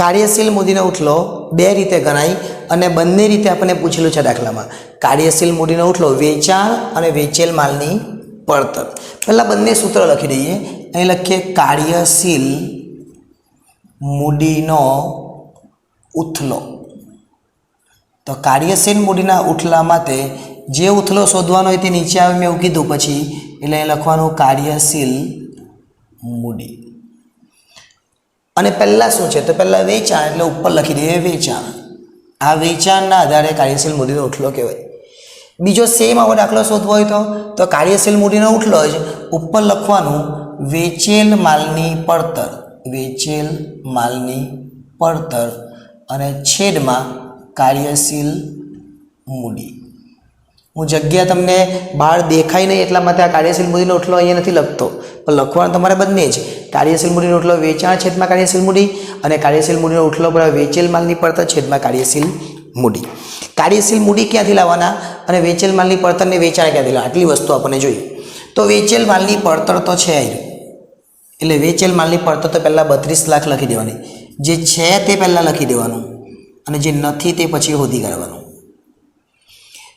કાર્યશીલ મૂડીનો ઉઠલો બે રીતે ગણાય અને બંને રીતે આપણને પૂછેલું છે દાખલામાં. કાર્યશીલ મૂડીનો ઉઠલો વેચાણ અને વેચેલ માલની પડતર. પહેલાં બંને સૂત્ર લખી દઈએ. અહીં લખીએ, કાર્યશીલ મૂડીનો ઉથલો. તો કાર્યશીલ મૂડીના ઉથલા માટે જે ઉથલો શોધવાનો હોય તે નીચે આવે, મેં એવું કીધું. પછી એટલે અહીં લખવાનું કાર્યશીલ મૂડી અને પહેલાં શું છે? તો પહેલાં વેચાણ, એટલે ઉપર લખી દઈએ વેચાણ. આ વેચાણના આધારે કાર્યશીલ મૂડીનો ઉઠલો કહેવાય. બીજો સેમ આવો દાખલો શોધવો હોય તો? તો કાર્યશીલ મૂડીનો ઉઠલો જ, ઉપર લખવાનું, વેચેલ માલની પડતર. વેચેલ માલની પડતર. અને છેદમાં કાર્યશીલ મૂડી હું જગ્યા તમને બહાર દેખાય નહીં એટલા માટે આ કાર્યશીલ મૂડીનો ઓટલો અહીંયા નથી લખતો. પણ લખવાનું તમારે બંને જ. કાર્યશીલ મૂડીનો ઉઠલો વેચાણ છેદમાં કાર્યશીલ મૂડી અને કાર્યશીલ મૂડીનો ઉઠલો પર વેચેલ માલની પડતર છેદમાં કાર્યશીલ મૂડી કાર્યશીલ મૂડી ક્યાંથી લાવવાના અને વેચેલ માલની પડતરને વેચાણ ક્યાંથી લાવવા આટલી વસ્તુ આપણને જોઈએ. તો વેચેલ માલની પડતર તો છે એટલે વેચેલ માલની પડતર તો પહેલાં બત્રીસ લાખ લખી દેવાની. જે છે તે પહેલાં લખી દેવાનું. અને જે નથી તે પછી હોદી કાઢવાનું.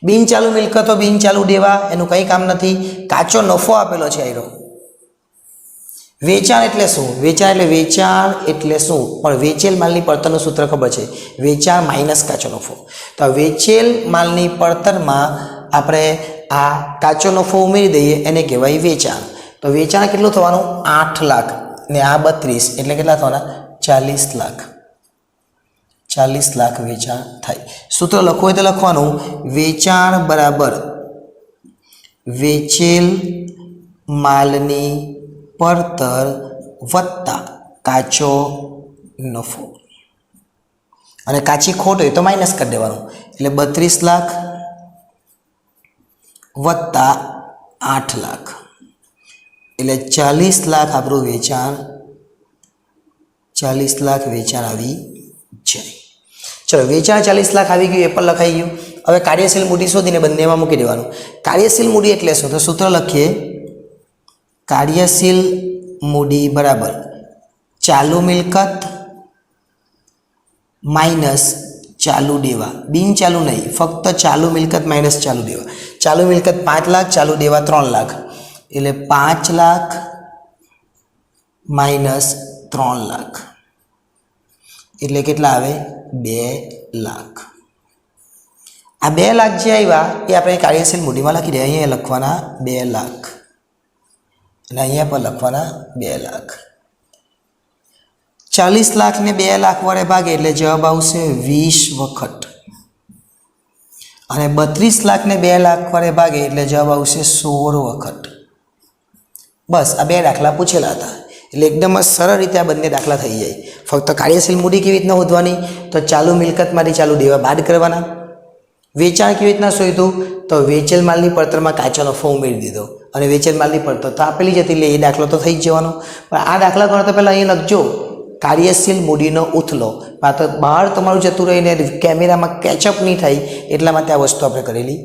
બિનચાલુ મિલકતો બિનચાલુ દેવા એનું કંઈ કામ નથી. કાચો નફો આપેલો છે આયરો. વેચાણ એટલે શું? વેચાણ એટલે વેચાણ એટલે શું? પણ વેચેલ માલની પડતરનું સૂત્ર ખબર છે? વેચાણ માઇનસ કાચો નફો. તો વેચેલ માલની પડતરમાં આપણે આ કાચો નફો ઉમેરી દઈએ, એને કહેવાય વેચાણ. તો વેચાણ કેટલું થવાનું? આઠ લાખ ને આ બત્રીસ. એટલે કેટલા થવાના? ચાલીસ લાખ. ચાલીસ લાખ વેચાણ થાય. સૂત્ર લખવું હોય તો લખવાનું, વેચાણ બરાબર વેચેલ માલની પડતર વત્તા કાચો નફો. અને કાચી ખોટ હોય તો માઇનસ કરી દેવાનું. એટલે બત્રીસ લાખ વત્તા આઠ લાખ. એટલે ચાલીસ લાખ આપણું વેચાણ, ચાલીસ લાખ વેચાણ આવી જાય. ચલો, વેચાણ ચાલીસ લાખ આવી ગયું, એ પણ લખાઈ ગયું. હવે કાર્યશીલ મૂડી શોધીને બંનેમાં મૂકી દેવાનું. કાર્યશીલ મૂડી એટલે શું? તો સૂત્ર લખીએ. કાર્યશીલ મૂડી બરાબર. ચાલુ મિલકત માઇનસ ચાલુ દેવા. બિન ચાલુ નહીં, ફક્ત ચાલુ મિલકત માઇનસ ચાલુ દેવા. ચાલુ મિલકત પાંચ લાખ, ચાલુ દેવા ત્રણ લાખ. એટલે પાંચ લાખ માઇનસ ત્રણ લાખ. એટલે કેટલા આવે? બે લાખ. આ બે લાખ જે આવ્યા, એ આપણે કાર્યશીલ મૂડીમાં લખી દઈએ. અહીંયા લખવાના બે લાખ. અને અહીંયા પણ લખવાના બે લાખ. ચાલીસ લાખને બે લાખ વડે ભાગે એટલે જવાબ આવશે વીસ વખત. અને બત્રીસ લાખને બે લાખ વડે ભાગે એટલે જવાબ આવશે સોળ વખત. બસ, આ બે દાખલા પૂછેલા હતા. એટલે એકદમ સરળ રીતે આ બંને દાખલા થઈ જાય. ફક્ત કાર્યશીલ મૂડી કેવી રીતના શોધવાની તો ચાલુ મિલકતમાંથી ચાલુ દેવા બાદ કરવાના. વેચાણ કેવી રીતના શોધ્યું તો વેચેલ માલની પડતરમાં કાચો નફો ઉમેરી દીધો. અને વેચેલ માલની પડતર તો આપેલી જતી એટલે એ દાખલો તો થઈ જ જવાનો. પણ આ દાખલા તો પહેલાં અહીં લખજો, કાર્યશીલ મૂડીનો ઉથલો. પાત્ર બહાર તમારું જતું રહીને કેમેરામાં કેચઅપ નહીં થાય એટલા માટે આ વસ્તુ આપણે કરેલી